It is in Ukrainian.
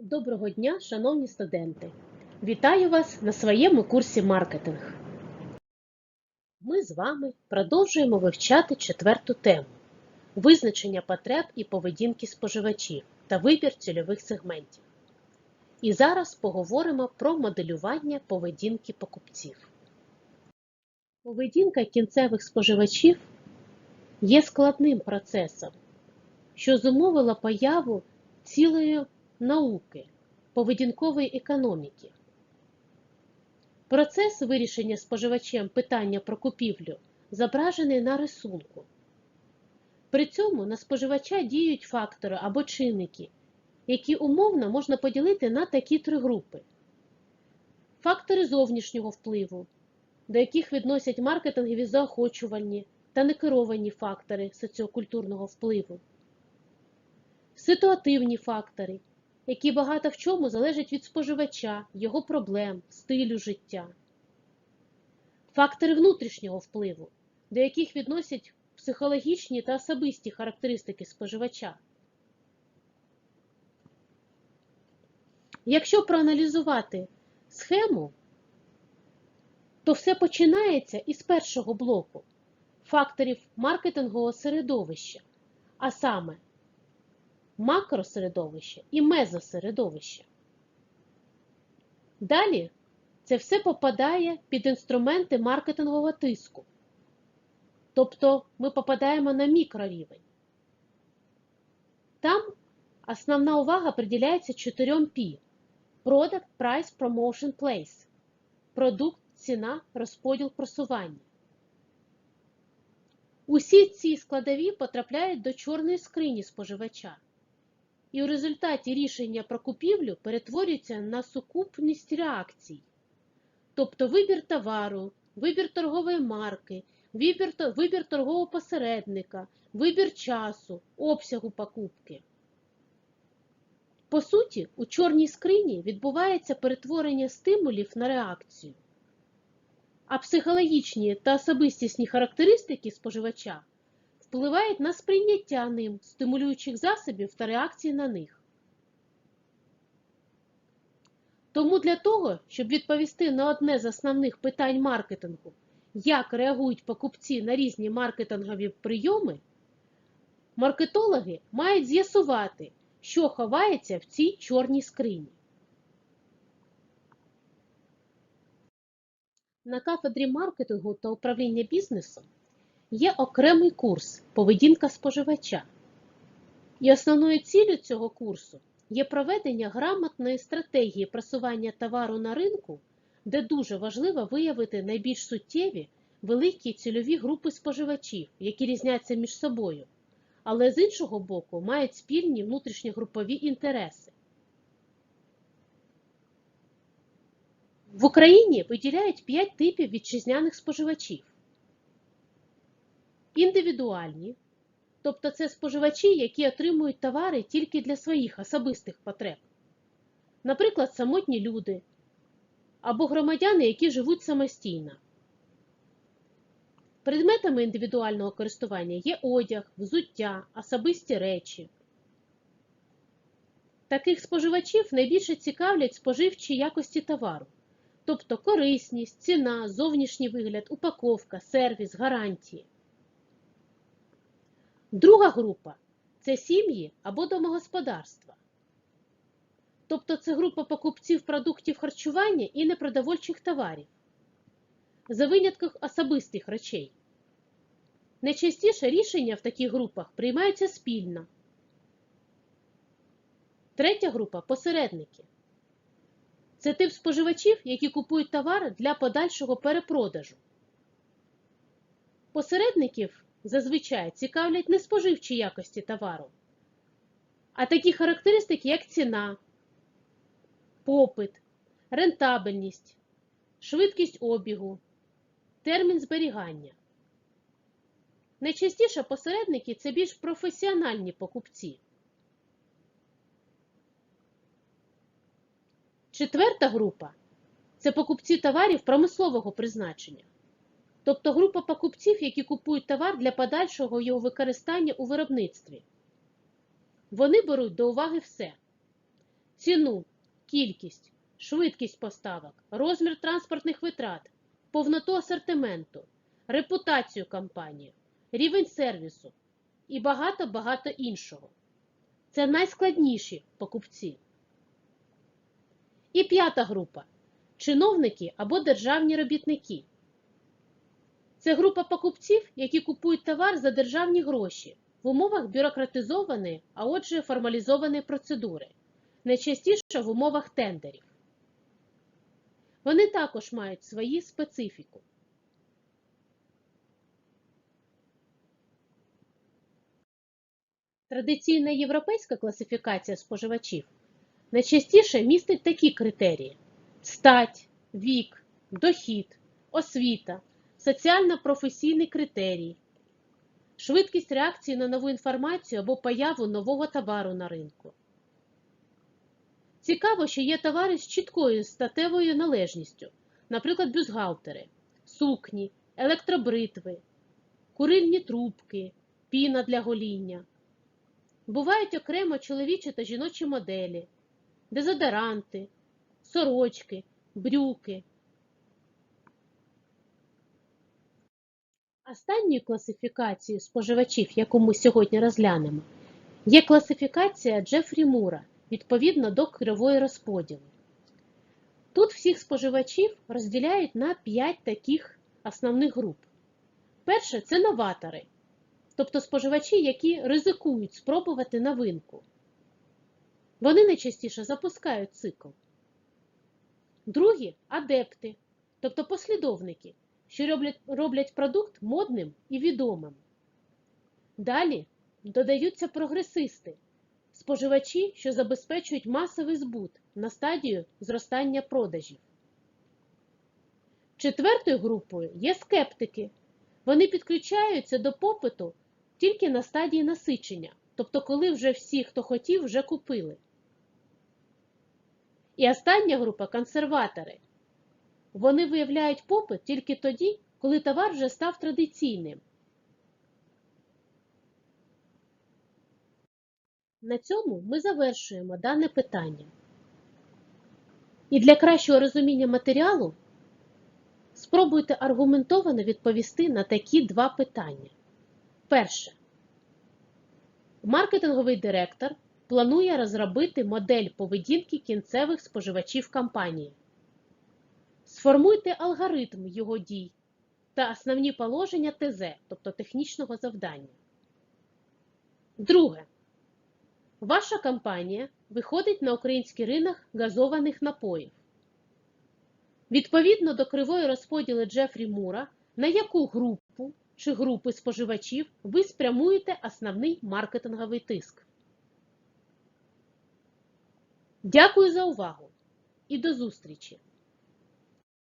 Доброго дня, шановні студенти! Вітаю вас на своєму курсі маркетинг. Ми з вами продовжуємо вивчати четверту тему визначення потреб і поведінки споживачів та вибір цільових сегментів. І зараз поговоримо про моделювання поведінки покупців. Поведінка кінцевих споживачів є складним процесом, що зумовила появу цілої науки поведінкової економіки. Процес вирішення споживачем питання про купівлю зображений на рисунку. При цьому на споживача діють фактори або чинники, які умовно можна поділити на такі три групи. Фактори зовнішнього впливу, до яких відносять маркетингові заохочувальні та некеровані фактори соціокультурного впливу. Ситуативні фактори, які багато в чому залежать від споживача, його проблем, стилю життя. Фактори внутрішнього впливу, до яких відносять психологічні та особисті характеристики споживача. Якщо проаналізувати схему, то все починається із першого блоку факторів маркетингового середовища, а саме макросередовище і мезосередовище. Далі це все попадає під інструменти маркетингового тиску. Тобто ми попадаємо на мікрорівень. Там основна увага приділяється 4 P. Product, Price, Promotion, Place. Продукт, ціна, розподіл, просування. Усі ці складові потрапляють до чорної скрині споживача. І у результаті рішення про купівлю перетворюється на сукупність реакцій. Тобто вибір товару, вибір торгової марки, вибір, вибір торгового посередника, вибір часу, обсягу покупки. По суті, у чорній скрині відбувається перетворення стимулів на реакцію. А психологічні та особистісні характеристики споживача впливають на сприйняття ним стимулюючих засобів та реакції на них. Тому для того, щоб відповісти на одне з основних питань маркетингу, як реагують покупці на різні маркетингові прийоми, маркетологи мають з'ясувати, що ховається в цій чорній скрині. На кафедрі маркетингу та управління бізнесом є окремий курс поведінка споживача. І основною ціллю цього курсу є проведення грамотної стратегії просування товару на ринку, де дуже важливо виявити найбільш суттєві великі цільові групи споживачів, які різняться між собою, але з іншого боку мають спільні внутрішньогрупові інтереси. В Україні виділяють 5 типів вітчизняних споживачів. Індивідуальні, тобто це споживачі, які отримують товари тільки для своїх особистих потреб. Наприклад, самотні люди або громадяни, які живуть самостійно. Предметами індивідуального користування є одяг, взуття, особисті речі. Таких споживачів найбільше цікавлять споживчі якості товару, тобто корисність, ціна, зовнішній вигляд, упаковка, сервіс, гарантії. Друга група це сім'ї або домогосподарства. Тобто це група покупців продуктів харчування і непродовольчих товарів. За винятком особистих речей. Найчастіше рішення в таких групах приймаються спільно. Третя група посередники. Це тип споживачів, які купують товар для подальшого перепродажу. Посередників зазвичай цікавлять не споживчі якості товару, а такі характеристики, як ціна, попит, рентабельність, швидкість обігу, термін зберігання. Найчастіше посередники це більш професіональні покупці. Четверта група це покупці товарів промислового призначення. Тобто група покупців, які купують товар для подальшого його використання у виробництві. Вони беруть до уваги все: ціну, кількість, швидкість поставок, розмір транспортних витрат, повноту асортименту, репутацію компанії, рівень сервісу і багато-багато іншого. Це найскладніші покупці. І п'ята група чиновники або державні робітники. Це група покупців, які купують товар за державні гроші в умовах бюрократизованої, а отже формалізованої процедури, найчастіше в умовах тендерів. Вони також мають свої специфіку. Традиційна європейська класифікація споживачів найчастіше містить такі критерії: стать, вік, дохід, освіта, соціально-професійний критерій, швидкість реакції на нову інформацію або появу нового товару на ринку. Цікаво, що є товари з чіткою статевою належністю, наприклад, бюстгальтери, сукні, електробритви, курильні трубки, піна для гоління. Бувають окремо чоловічі та жіночі моделі, дезодоранти, сорочки, брюки. Останньою класифікацією споживачів, яку ми сьогодні розглянемо, є класифікація Джефрі Мура відповідно до кривої розподілу. Тут всіх споживачів розділяють на 5 таких основних груп. Перше це новатори, тобто споживачі, які ризикують спробувати новинку. Вони найчастіше запускають цикл. Другі адепти, тобто послідовники, що роблять, роблять продукт модним і відомим. Далі додаються прогресисти, споживачі, що забезпечують масовий збут на стадію зростання продажів. Четвертою групою є скептики. Вони підключаються до попиту тільки на стадії насичення, тобто коли вже всі, хто хотів, вже купили. І остання група консерватори. Вони виявляють попит тільки тоді, коли товар вже став традиційним. На цьому ми завершуємо дане питання. І для кращого розуміння матеріалу спробуйте аргументовано відповісти на такі два питання. Перше. Маркетинговий директор планує розробити модель поведінки кінцевих споживачів компанії. Сформуйте алгоритм його дій та основні положення ТЗ, тобто технічного завдання. Друге. Ваша компанія виходить на український ринок газованих напоїв. Відповідно до кривої розподілу Джефрі Мура, на яку групу чи групи споживачів ви спрямуєте основний маркетинговий тиск. Дякую за увагу і до зустрічі!